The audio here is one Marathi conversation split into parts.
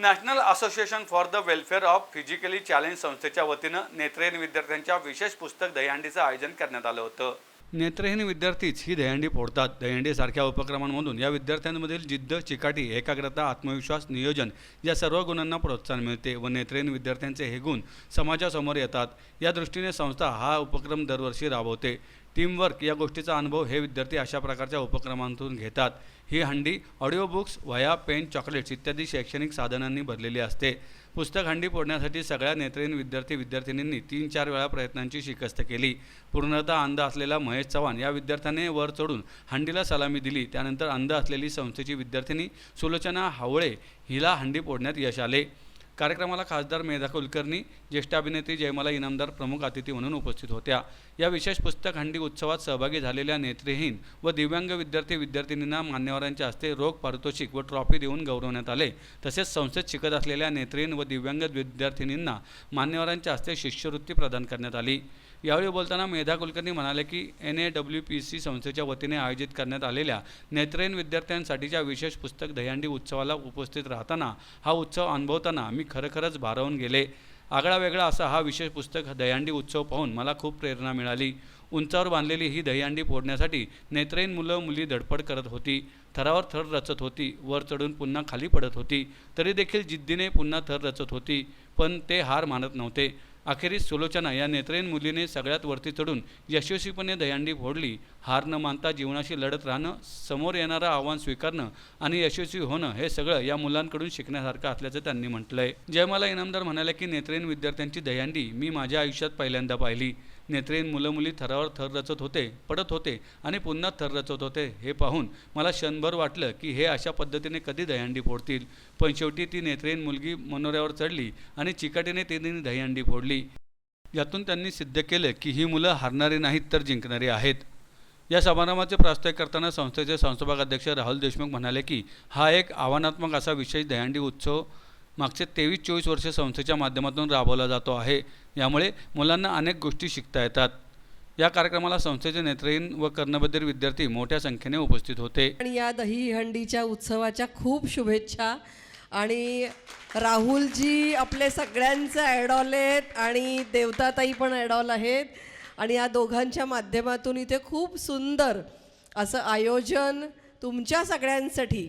National association for the welfare of physically challenge संस्थेच्या वतीनं नेत्रहीन विद्यार्थ्यांच्या विशेष पुस्तक दहीहंडीचं आयोजन करण्यात आलं होतं. नेत्रहीन विद्यार्थीच ही दहीहंडी फोडतात. दहीहंडीसारख्या उपक्रमांमधून या विद्यार्थ्यांमधील जिद्द चिकाटी एकाग्रता आत्मविश्वास नियोजन या सर्व गुणांना प्रोत्साहन मिळते व नेत्रहीन विद्यार्थ्यांचे हे गुण समाजासमोर येतात. या दृष्टीने संस्था हा उपक्रम दरवर्षी राबवते. टीमवर्क या गोष्टीचा अनुभव हे विद्यार्थी अशा प्रकारच्या उपक्रमांतून घेतात. ही हंडी ऑडिओ बुक्स वया पेन चॉकलेट्स इत्यादी शैक्षणिक साधनांनी भरलेली असते. पुस्तक हंडी फोडण्यासाठी सगळ्या नेत्रहीन विद्यार्थी विद्यार्थिनींनी तीन चार वेळा प्रयत्नांची शिकस्त केली. पूर्णतः अंध असलेला महेश चव्हाण या विद्यार्थ्याने वर चढून हंडीला सलामी दिली. त्यानंतर अंध असलेली संस्थेची विद्यार्थिनी सुलोचना हावळे हिला हंडी फोडण्यात यश आले. कार्यक्रमाला खासदार मेधा कुलकर्णी ज्येष्ठ अभिनेत्री जयमाला इनामदार प्रमुख अतिथी म्हणून उपस्थित होत्या. या विशेष पुस्तक हंडी उत्सवात सहभागी झालेल्या नेत्रहीन व दिव्यांग विद्यार्थी विद्यार्थिनींना मान्यवरांच्या हस्ते रोख पारितोषिक व ट्रॉफी देऊन गौरवण्यात आले. तसेच संस्थेत शिकत असलेल्या नेत्रहीन व दिव्यांग विद्यार्थिनींना मान्यवरांच्या हस्ते शिष्यवृत्ती प्रदान करण्यात आली. यावेळी बोलताना मेधा कुलकर्णी म्हणाले की N A W P C संस्थेच्या वतीने आयोजित करण्यात आलेल्या नेत्रहीन विद्यार्थ्यांसाठीच्या विशेष पुस्तक दह्यांडी उत्सवाला उपस्थित राहताना हा उत्सव अनुभवताना मी खरोखरच भारावून गेले. आगळा वेगळा असा हा विशेष पुस्तक दहीहंडी उत्सव पाहून मला खूप प्रेरणा मिळाली. उंचावर बांधलेली ही दहीहंडी फोडण्यासाठी नेत्रहीन मुलं मुली धडपड करत होती. थरावर थर रचत होती. वर चढून पुन्हा खाली पडत होती. तरी देखील जिद्दीने पुन्हा थर रचत होती. पण ते हार मानत नव्हते. अखेरीस सुलोचना या नेत्रहीन मुलीने सगळ्यात वरती चढून यशस्वीपणे दयांडी फोडली. हार न मानता जीवनाशी लढत राहणं समोर येणारं आव्हान स्वीकारणं आणि यशस्वी होणं हे सगळं या मुलांकडून शिकण्यासारखं असल्याचं त्यांनी म्हटलंय. जयमाला इनामदार म्हणाले की नेत्रहीन विद्यार्थ्यांची दयांडी मी माझ्या आयुष्यात पहिल्यांदा पाहिली. नेत्रहीन मुलं मुली थरावर थर रचत होते पडत होते आणि पुन्हा थर रचत होते. हे पाहून मला क्षणभर वाटलं की हे अशा पद्धतीने कधी दहीहंडी फोडतील. पण शेवटी ती नेत्रहीन मुलगी मनोऱ्यावर चढली आणि चिकाटीने तिने दहीहंडी फोडली. यातून त्यांनी सिद्ध केलं की ही मुलं हारणारी नाहीत तर जिंकणारी आहेत. या समारंभाचे प्रास्ताविक करताना संस्थेचे संस्थापक अध्यक्ष राहुल देशमुख म्हणाले की हा एक आव्हानात्मक असा विशेष दहीहंडी उत्सव मागचे तेवीस चोवीस वर्ष संस्थेच्या माध्यमातून राबवला जातो आहे. यामुळे मुलांना अनेक गोष्टी शिकता येतात. या कार्यक्रमाला संस्थेचे नेत्रहीन व कर्णबधीर विद्यार्थी मोठ्या संख्येने उपस्थित होते. आणि या दहीहंडीच्या उत्सवाच्या खूप शुभेच्छा. आणि राहुलजी आपले सगळ्यांचे ॲडॉल आहेत आणि देवताताई पण ॲडॉल आहेत. आणि या दोघांच्या माध्यमातून इथे खूप सुंदर असं आयोजन तुमच्या सगळ्यांसाठी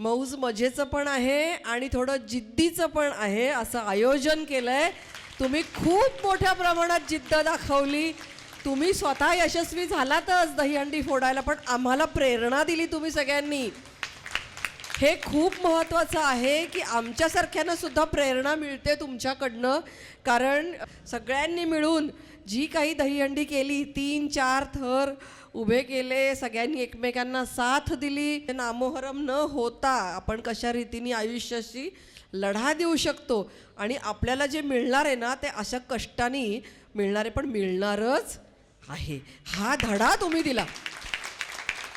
मौज मजेचं पण आहे आणि थोडं जिद्दीचं पण आहे असं आयोजन केलं आहे तुम्ही खूप मोठ्या प्रमाणात जिद्द दाखवली. तुम्ही स्वतः यशस्वी झालातच दहीहंडी फोडायला पण आम्हाला प्रेरणा दिली तुम्ही सगळ्यांनी. हे खूप महत्त्वाचं आहे की आमच्यासारख्यांना सुद्धा प्रेरणा मिळते तुमच्याकडनं. कारण सगळ्यांनी मिळून जी काही दहीहंडी केली तीन चार थर उभे केले सगळ्यांनी एकमेकांना साथ दिली. नामोहरम न होता आपण कशा रीतीने आयुष्याशी लढा देऊ शकतो? आणि आपल्याला जे मिळणार आहे ना ते अशा कष्टाने मिळणारे पण मिळणारच आहे. हा धडा तुम्ही दिला.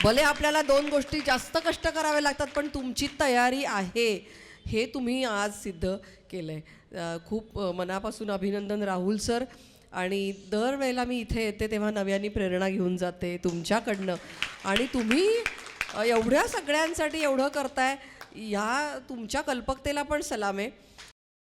भले आपल्याला दोन गोष्टी जास्त कष्ट करावे लागतात पण तुमची तयारी आहे. हे तुम्ही आज सिद्ध केलं आहे खूप मनापासून अभिनंदन राहुल सर. आणि दरवेळेला मी इथे येते तेव्हा नव्याने प्रेरणा घेऊन जाते तुमच्याकडनं. आणि तुम्ही एवढ्या सगळ्यांसाठी एवढं करताय या तुमच्या कल्पकतेला पण सलाम आहे.